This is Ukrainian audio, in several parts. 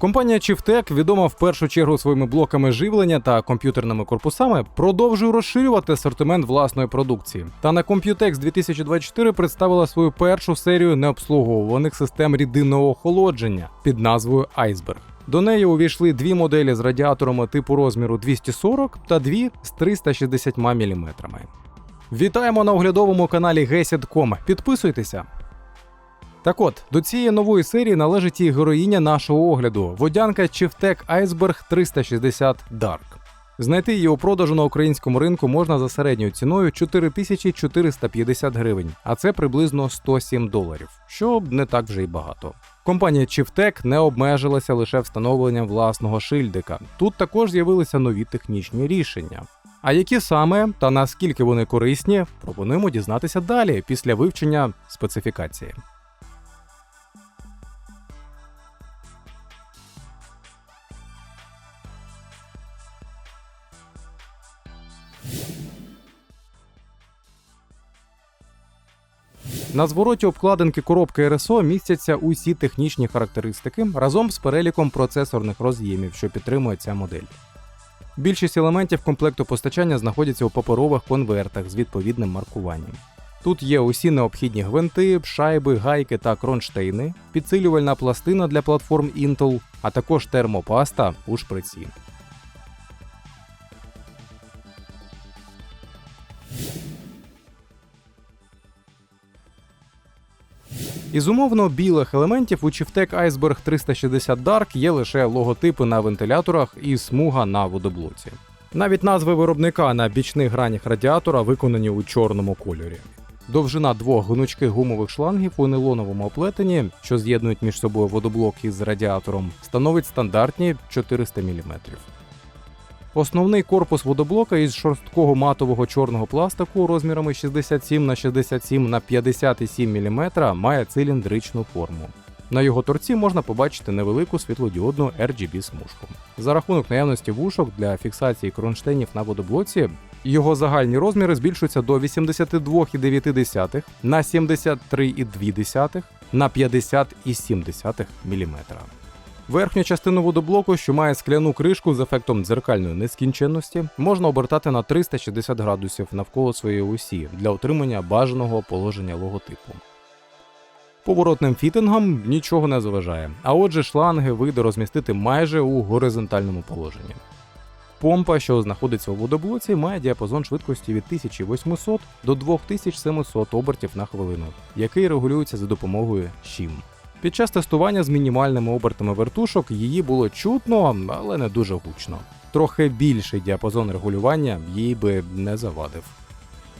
Компанія Chieftec, відома в першу чергу своїми блоками живлення та комп'ютерними корпусами, продовжує розширювати асортимент власної продукції. Та на Computex 2024 представила свою першу серію необслуговуваних систем рідинного охолодження під назвою Iceberg. До неї увійшли дві моделі з радіаторами типу розміру 240 та дві з 360 мм. Вітаємо на оглядовому каналі Gesid.com. Підписуйтеся. Так от, до цієї нової серії належить і героїня нашого огляду водянка Chieftec Iceberg 360 Dark. Знайти її у продажу на українському ринку можна за середньою ціною 4450 гривень, а це приблизно 107 доларів, що не так вже й багато. Компанія Chieftec не обмежилася лише встановленням власного шильдика. Тут також з'явилися нові технічні рішення. А які саме та наскільки вони корисні, пропонуємо дізнатися далі після вивчення специфікації. На звороті обкладинки коробки РСО містяться усі технічні характеристики разом з переліком процесорних роз'ємів, що підтримує ця модель. Більшість елементів комплекту постачання знаходяться у паперових конвертах з відповідним маркуваннем. Тут є усі необхідні гвинти, шайби, гайки та кронштейни, підсилювальна пластина для платформ Intel, а також термопаста у шприці. Із умовно білих елементів у Chieftec Iceberg 360 Dark є лише логотипи на вентиляторах і смуга на водоблоці. Навіть назви виробника на бічних гранях радіатора виконані у чорному кольорі. Довжина двох гнучких гумових шлангів у нейлоновому оплетенні, що з'єднують між собою водоблок із радіатором, становить стандартні 400 мм. Основний корпус водоблока із шорсткого матового чорного пластику розмірами 67 на 67 на 57 мм має циліндричну форму. На його торці можна побачити невелику світлодіодну RGB смужку. За рахунок наявності вушок для фіксації кронштейнів на водоблоці, його загальні розміри збільшуються до 82,9 на 73,2 на 50,7 мм. Верхню частину водоблоку, що має скляну кришку з ефектом дзеркальної нескінченності, можна обертати на 360 градусів навколо своєї осі для отримання бажаного положення логотипу. Поворотним фітингам нічого не заважає, а отже, шланги вийде розмістити майже у горизонтальному положенні. Помпа, що знаходиться у водоблоці, має діапазон швидкості від 1800 до 2700 обертів на хвилину, який регулюється за допомогою щім. Під час тестування з мінімальними обертами вертушок її було чутно, але не дуже гучно. Трохи більший діапазон регулювання їй би не завадив.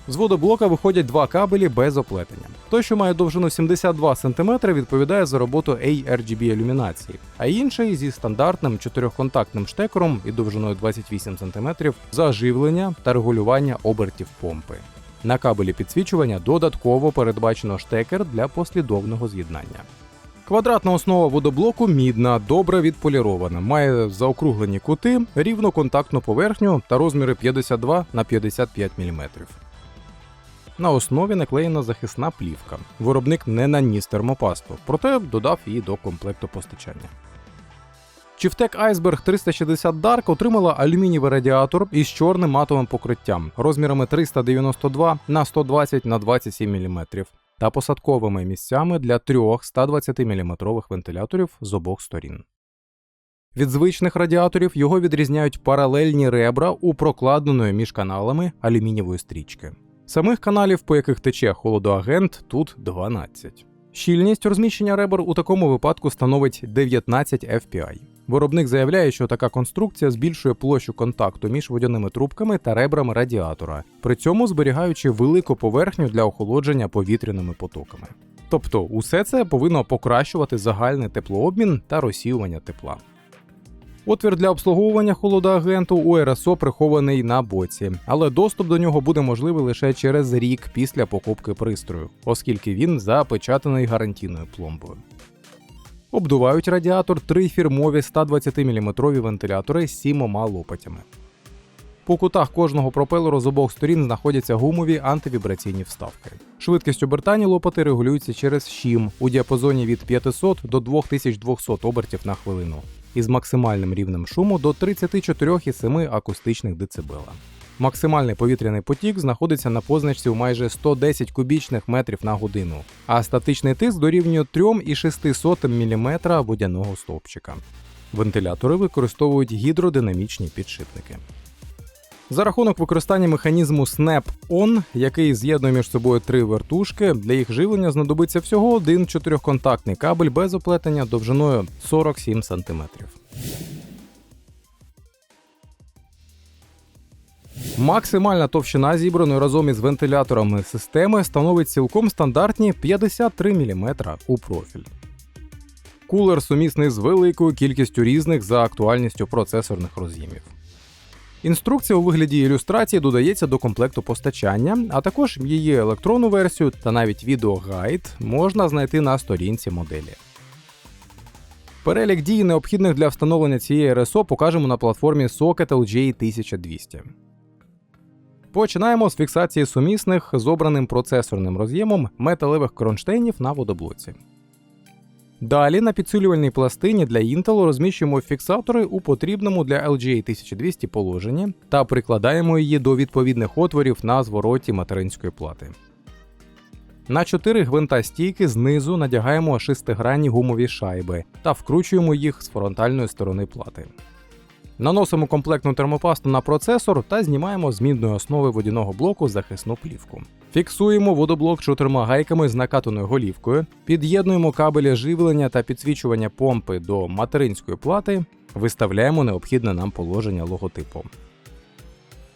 З водоблока виходять два кабелі без оплетення. Той, що має довжину 72 см, відповідає за роботу ARGB ілюмінації, а інший зі стандартним чотирьохконтактним штекером і довжиною 28 см за живлення та регулювання обертів помпи. На кабелі підсвічування додатково передбачено штекер для послідовного з'єднання. Квадратна основа водоблоку мідна, добре відполірована, має заокруглені кути, рівну контактну поверхню та розміри 52 на 55 мм. На основі наклеєна захисна плівка. Виробник не наніс термопасту, проте додав її до комплекту постачання. Chieftec Iceberg 360 Dark отримала алюмінієвий радіатор із чорним матовим покриттям розмірами 392 на 120 на 27 мм та посадковими місцями для трьох 120 мм вентиляторів з обох сторін. Від звичних радіаторів його відрізняють паралельні ребра у прокладеної між каналами алюмінієвої стрічки. Самих каналів, по яких тече холодоагент, тут 12. Щільність розміщення ребер у такому випадку становить 19 FPI. Виробник заявляє, що така конструкція збільшує площу контакту між водяними трубками та ребрами радіатора, при цьому зберігаючи велику поверхню для охолодження повітряними потоками. Тобто, усе це повинно покращувати загальний теплообмін та розсіювання тепла. Отвір для обслуговування холодоагенту у РСО прихований на боці, але доступ до нього буде можливий лише через рік після покупки пристрою, оскільки він запечатаний гарантійною пломбою. Обдувають радіатор три фірмові 120-мм вентилятори з сімома лопатями. По кутах кожного пропелеру з обох сторін знаходяться гумові антивібраційні вставки. Швидкість обертання лопати регулюється через щім у діапазоні від 500 до 2200 обертів на хвилину. із максимальним рівнем шуму до 34,7 акустичних децибела. Максимальний повітряний потік знаходиться на позначці у майже 110 кубічних метрів на годину, а статичний тиск дорівнює 3,6 мм водяного стовпчика. Вентилятори використовують гідродинамічні підшипники. За рахунок використання механізму Snap-on, який з'єднує між собою три вертушки, для їх живлення знадобиться всього один чотирьохконтактний кабель без оплетення довжиною 47 см. Максимальна товщина зібраної разом із вентиляторами системи становить цілком стандартні 53 мм у профіль. Кулер сумісний з великою кількістю різних за актуальністю процесорних роз'ємів. Інструкція у вигляді ілюстрації додається до комплекту постачання, а також її електронну версію та навіть відеогайд можна знайти на сторінці моделі. Перелік дій, необхідних для встановлення цієї РСО, покажемо на платформі Socket LJ 1200. Починаємо з фіксації сумісних з обраним процесорним роз'ємом металевих кронштейнів на водоблоці. Далі на підсилювальній пластині для Intel розміщуємо фіксатори у потрібному для LGA 1200 положенні та прикладаємо її до відповідних отворів на звороті материнської плати. На 4 гвинта стійки знизу надягаємо шестигранні гумові шайби та вкручуємо їх з фронтальної сторони плати. Наносимо комплектну термопасту на процесор та знімаємо з мідної основи водяного блоку захисну плівку. Фіксуємо водоблок чотирма гайками з накатаною голівкою, під'єднуємо кабелі живлення та підсвічування помпи до материнської плати, виставляємо необхідне нам положення логотипу.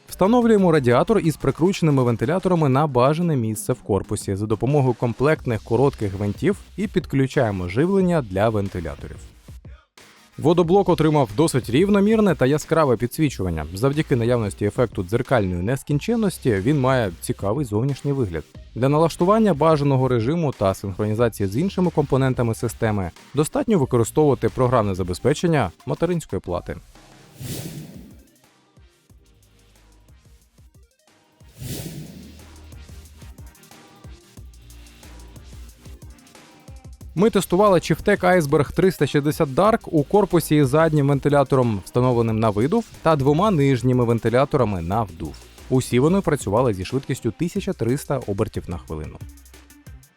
Встановлюємо радіатор із прикрученими вентиляторами на бажане місце в корпусі за допомогою комплектних коротких гвинтів і підключаємо живлення для вентиляторів. Водоблок отримав досить рівномірне та яскраве підсвічування. Завдяки наявності ефекту дзеркальної нескінченності він має цікавий зовнішній вигляд. Для налаштування бажаного режиму та синхронізації з іншими компонентами системи достатньо використовувати програмне забезпечення материнської плати. Ми тестували Chieftec Iceberg 360 Dark у корпусі із заднім вентилятором, встановленим на видув, та двома нижніми вентиляторами на вдув. Усі вони працювали зі швидкістю 1300 обертів на хвилину.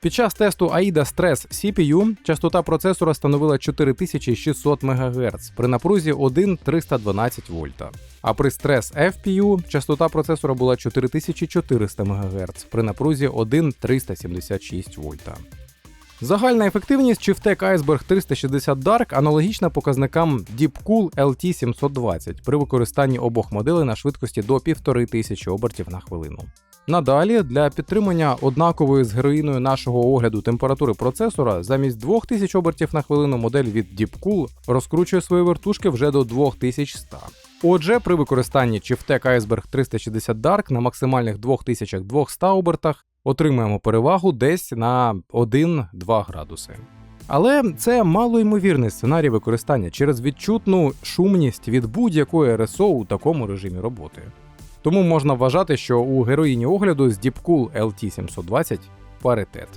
Під час тесту AIDA Stress CPU частота процесора становила 4600 МГц при напрузі 1,312 вольта. А при Stress FPU частота процесора була 4400 МГц при напрузі 1,376 вольта. Загальна ефективність Chieftec Iceberg 360 Dark аналогічна показникам DeepCool LT720 при використанні обох моделей на швидкості до 1500 обертів на хвилину. Надалі, для підтримання однакової з героїною нашого огляду температури процесора, замість 2000 обертів на хвилину модель від DeepCool розкручує свої вертушки вже до 2100. Отже, при використанні Chieftec Iceberg 360 Dark на максимальних 2200 обертах отримаємо перевагу десь на 1-2 градуси. Але це малоймовірний сценарій використання через відчутну шумність від будь-якої РСО у такому режимі роботи. Тому можна вважати, що у героїні огляду з Deepcool LT720 паритет.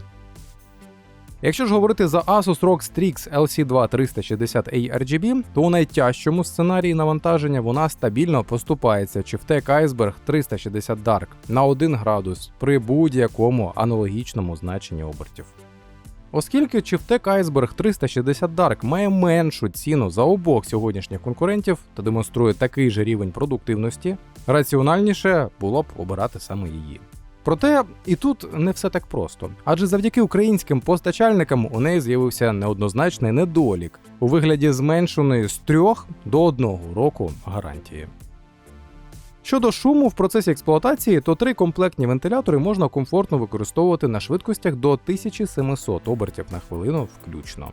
Якщо ж говорити за Asus ROG Strix LC2 360A RGB, то у найтяжчому сценарії навантаження вона стабільно поступається Chieftec Iceberg 360 Dark на 1 градус при будь-якому аналогічному значенні обертів. Оскільки Chieftec Iceberg 360 Dark має меншу ціну за обох сьогоднішніх конкурентів та демонструє такий же рівень продуктивності, раціональніше було б обирати саме її. Проте і тут не все так просто, адже завдяки українським постачальникам у неї з'явився неоднозначний недолік у вигляді зменшеної з трьох до одного року гарантії. Щодо шуму в процесі експлуатації, то три комплектні вентилятори можна комфортно використовувати на швидкостях до 1700 обертів на хвилину включно.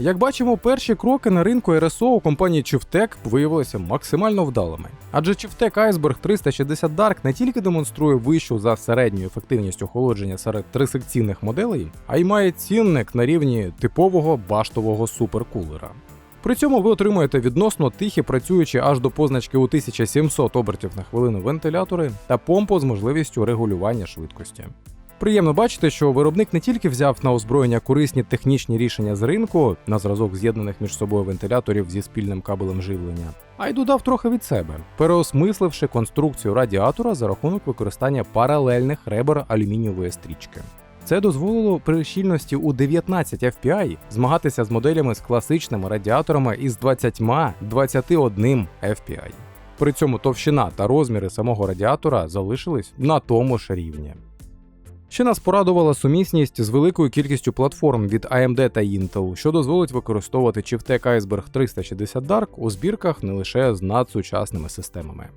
Як бачимо, перші кроки на ринку РСО у компанії Chieftec виявилися максимально вдалими. Адже Chieftec Iceberg 360 Dark не тільки демонструє вищу за середню ефективність охолодження серед трисекційних моделей, а й має цінник на рівні типового баштового суперкулера. При цьому ви отримуєте відносно тихі, працюючі аж до позначки у 1700 обертів на хвилину вентилятори та помпу з можливістю регулювання швидкості. Приємно бачити, що виробник не тільки взяв на озброєння корисні технічні рішення з ринку на зразок з'єднаних між собою вентиляторів зі спільним кабелем живлення, а й додав трохи від себе, переосмисливши конструкцію радіатора за рахунок використання паралельних ребер алюмінієвої стрічки. Це дозволило при щільності у 19 FPI змагатися з моделями з класичними радіаторами із 20-21 FPI. При цьому товщина та розміри самого радіатора залишились на тому ж рівні. Ще нас порадувала сумісність з великою кількістю платформ від AMD та Intel, що дозволить використовувати Chieftec Iceberg 360 Dark у збірках не лише з надсучасними системами.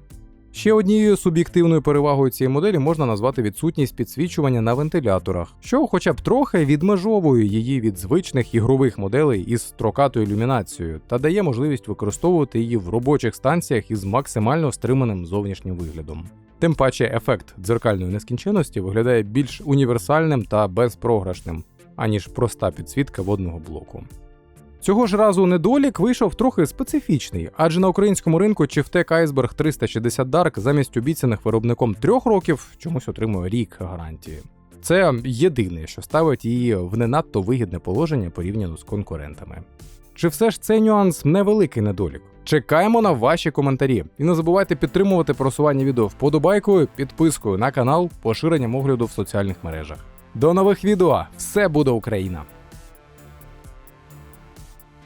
Ще однією суб'єктивною перевагою цієї моделі можна назвати відсутність підсвічування на вентиляторах, що хоча б трохи відмежовує її від звичних ігрових моделей із строкатою ілюмінацією та дає можливість використовувати її в робочих станціях із максимально стриманим зовнішнім виглядом. Тим паче ефект дзеркальної нескінченності виглядає більш універсальним та безпрограшним, аніж проста підсвітка водного блоку. Цього ж разу недолік вийшов трохи специфічний, адже на українському ринку Chieftec Iceberg 360 Dark замість обіцяних виробником трьох років чомусь отримує рік гарантії. Це єдине, що ставить її в не надто вигідне положення порівняно з конкурентами. Чи все ж цей нюанс невеликий недолік? Чекаємо на ваші коментарі. І не забувайте підтримувати просування відео вподобайкою, підпискою на канал, поширенням огляду в соціальних мережах. До нових відео! Все буде Україна!